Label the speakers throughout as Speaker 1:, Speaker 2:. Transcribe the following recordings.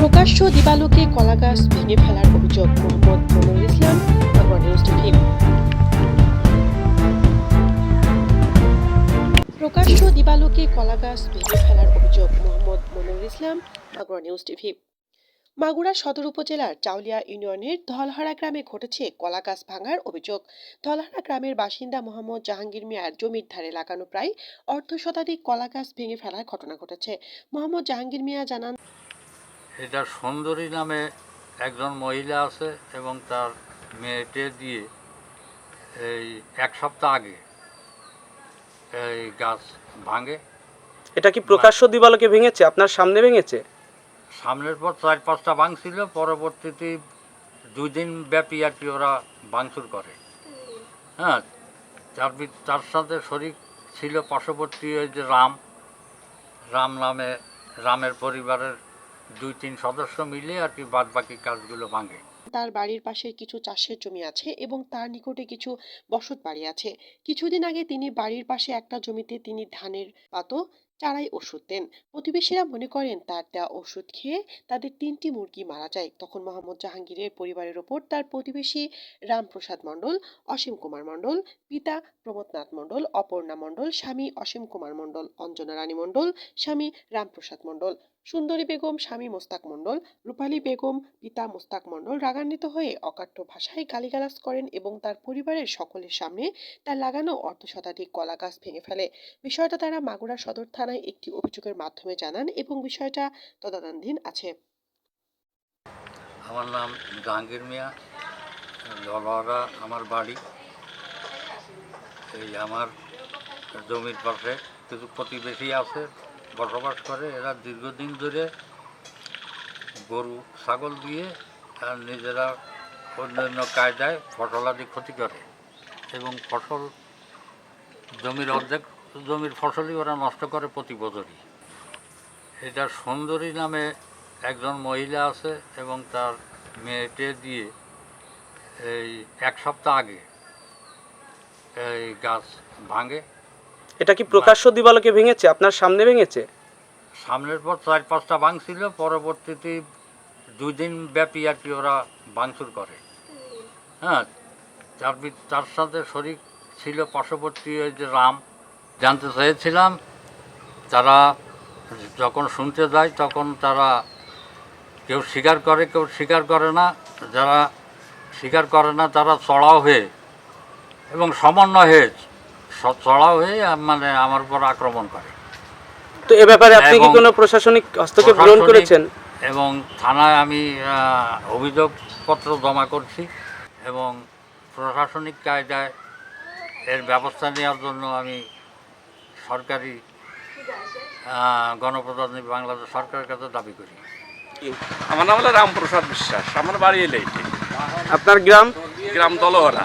Speaker 1: প্রকাশ্য দিবালোকে কলাগাছ ভেঙে ফেলার অভিযোগ মোহাম্মদ মনিরুল ইসলাম ভগবান নিউজ টিভি প্রকাশ্য দিবালোকে কলাগাছ ভেঙে ফেলার অভিযোগ মোহাম্মদ মনিরুল ইসলাম মাগুরা নিউজ টিভি মাগুরা সদর উপজেলার চাউলিয়া ইউনিয়নের ধলহারা গ্রামে ঘটেছে কলাগাছ ভাঙার অভিযোগ। ধলহারা গ্রামের বাসিন্দা মোহাম্মদ জাহাঙ্গীর মিয়ার জমির ধারে লাগানো প্রায় অর্ধ শতাধিক কলাগাছ ভেঙে ফেলার ঘটনা ঘটেছে। মোহাম্মদ জাহাঙ্গীর মিয়া জানান
Speaker 2: এটা সুন্দরী নামে একজন মহিলা আছে এবং তার মেয়েটে দিয়ে এই এক সপ্তাহ আগে এই গাছ ভাঙে।
Speaker 3: এটা কি প্রকাশ্য দিবালোকে ভেঙেছে? আপনার সামনে ভেঙেছে?
Speaker 2: সামনের পর চার পাঁচটা ভাঙছিল পরবর্তীতে দুই দিন ব্যাপী আর কি ওরা ভাঙচুর করে। হ্যাঁ তার তার সাথে শরিক ছিল পার্শ্ববর্তী ওই যে রাম রাম নামে রামের পরিবারের দুই তিন সদস্য মিলে আর কি বাদ বাকি কাজগুলো ভাঙে।
Speaker 1: তার বাড়ির পাশে কিছু চাষের জমি আছে এবং তার নিকটে কিছু বসত বাড়ি আছে। কিছুদিন আগে তিনি বাড়ির পাশে একটা জমিতে তিনি ধানের পাতো চারাই ওষুধ দেন। প্রতিবেশীরা মনে করেন তার দেওয়া ওষুধ খেয়ে তাদের তিনটি মুরগি মারা যায়। তখন মোহাম্মদ জাহাঙ্গীরের পরিবারের ওপর তার প্রতিবেশী রামপ্রসাদ মণ্ডল, অসীম কুমার মণ্ডল, পিতা প্রমোদনাথ মণ্ডল, অপর্ণা মণ্ডল, স্বামী অসীম কুমার মণ্ডল, অঞ্জনা রানী মণ্ডল, স্বামী রামপ্রসাদ মণ্ডল, সুন্দরী বেগম, স্বামী মোস্তাক মণ্ডল, রূপালী বেগম, পিতা মোস্তাক মণ্ডল রাগান্বিত হয়ে অকাট্য ভাষায় গালিগালাজ করেন এবং তার পরিবারের সকলের সামনে তার লাগানো অর্ধ শতাধিক কলা গাছ ভেঙে ফেলে। বিষয়টা তারা মাগুরা সদর থানায় একটি অভিযোগের মাধ্যমে জানান এবং বিষয়টা তদন্তাধীন আছে।
Speaker 2: আমার নাম জাহাঙ্গীর মিয়া ললহরা আমার বাড়ি। এই আমার জমির পাশে কিছু প্রতিবেশী আছে, বসবাস করে। এরা দীর্ঘদিন ধরে গরু, ছাগল দিয়ে আর নিজেরা অন্যান্য কায়দায় ফসলাদি ক্ষতি করে এবং ফসল জমির অর্ধেক জমির ফসলই ওরা নষ্ট করে প্রতি বছরই। এটা সুন্দরী নামে একজন মহিলা আছে এবং তার মেয়েটে দিয়ে এই এক সপ্তাহ আগে এই গাছ ভাঙে।
Speaker 3: এটা কি প্রকাশ্য দিবালোকে ভেঙেছে? আপনার সামনে ভেঙেছে?
Speaker 2: সামনের পর চার পাঁচটা ভাঙছিল পরবর্তীতে দুই দিন ব্যাপী আর কি ওরা ভাঙচুর করে। হ্যাঁ তার তার সাথে শরীর ছিল পার্শ্ববর্তী ওই যে রাম জানতে চেয়েছিলাম তারা যখন শুনতে যায় তখন তারা কেউ স্বীকার করে কেউ স্বীকার করে না। যারা স্বীকার করে না তারা চড়াও হয়ে এবং সমন্বয় হয়ে চড়াও হয়ে মানে আমার উপর আক্রমণ করে।
Speaker 3: তো এ ব্যাপারে আপনি কি কোনো প্রশাসনিক হস্তক্ষেপ গ্রহণ করেছেন?
Speaker 2: এবং থানায় আমি অভিযোগপত্র জমা করছি এবং প্রশাসনিক কায়দায় এর ব্যবস্থা নেওয়ার জন্য আমি সরকারি গণপ্রজাতন্ত্রী বাংলাদেশ সরকারের কাছে দাবি করি।
Speaker 4: আমার নাম হলো রামপ্রসাদ বিশ্বাস। আমার বাড়ি এলে
Speaker 3: আপনার গ্রাম?
Speaker 4: গ্রাম দলহরা।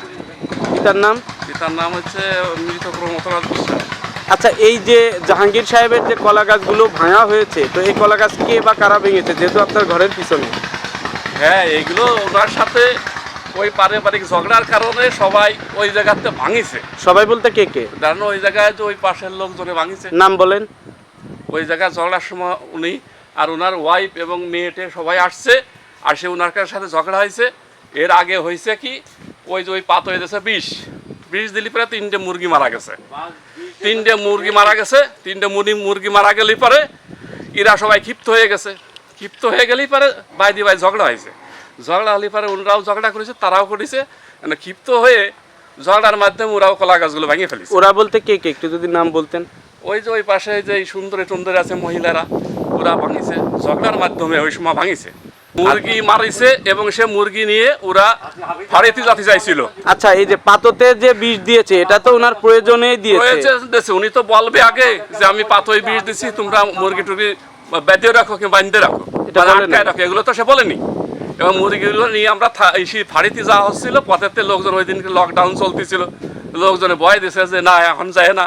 Speaker 3: পিতার নাম?
Speaker 4: পিতার নাম হচ্ছে মৃত প্রমথনাথ বিশ্বাস।
Speaker 3: আচ্ছা এই যে জাহাঙ্গীর সাহেবের যে কলা গাছগুলো ভাঙা হয়েছে তো এই কলা গাছ কে বা কারা ভেঙেছে যেহেতু আপনার ঘরের পিছনে?
Speaker 4: হ্যাঁ এগুলো ওনার সাথে ওই পারিবারিক ঝগড়ার কারণে সবাই ওই জায়গাতে ভাঙিছে।
Speaker 3: সবাই বলতে কে কে?
Speaker 4: জানো ওই জায়গায় যে ওই পাশের লোকজনে ভাঙিছে।
Speaker 3: নাম বলেন।
Speaker 4: ওই জায়গায় ঝগড়ার সময় উনি আর ওনার ওয়াইফ এবং মেয়েটে সবাই আসছে আর সে ওনার সাথে ঝগড়া হয়েছে। এর আগে হয়েছে কি ওই যে ওই পাত হয়ে গেছে বিষ। বিষ দিলি পরে তিনটে মুরগি মারা গেছে। তিনটে মুরগি মারা গেছে তিনটে মুরগি মুরগি মারা গেলেই পরে এরা সবাই ক্ষিপ্ত হয়ে গেছে। ক্ষিপ্ত হয়ে গেলেই পরে বাই দি বাই ঝগড়া হয়েছে। ঝগড়া হলে পরে ওনারাও ঝগড়া করেছে তারাও করেছে। মানে ক্ষিপ্ত হয়ে ঝগড়ার মাধ্যমে ওরাও কলা গাছগুলো ভেঙে ফেলেছে।
Speaker 3: ওরা বলতে কে কে? একটু যদি নাম বলতেন।
Speaker 4: ওই যে ওই পাশে যে সুন্দরী টুন্দরী আছে মহিলারা ওরা ভাঙিছে। ঝগড়ার মাধ্যমে ওই সময় ভাঙিছে। মুরগি মারিছে এবং সে মুরগি নিয়ে ওরা ফাড়িতে যাতে চাইছিল।
Speaker 3: আচ্ছা এই যে পাততে যে বিষ দিয়েছে এটা তো ওনার প্রয়োজনেই দিয়েছে।
Speaker 4: উনি তো বলবে আগে যে আমি পাতই বিষ দিছি তোমরা মুরগি টুরগি বেঁধে রাখো কি বাঁধতে রাখো?
Speaker 3: নাই।
Speaker 4: রাখো। এগুলো তো সে বলেনি। এবং মুরগিগুলো নিয়ে আমরা ফাড়িতে যাওয়া হচ্ছিল, পথেতে লোকজন ওই দিনকে লকডাউন চলতেছিল। লোকজনে ভয় দিছে যে, না, এখন যায় না।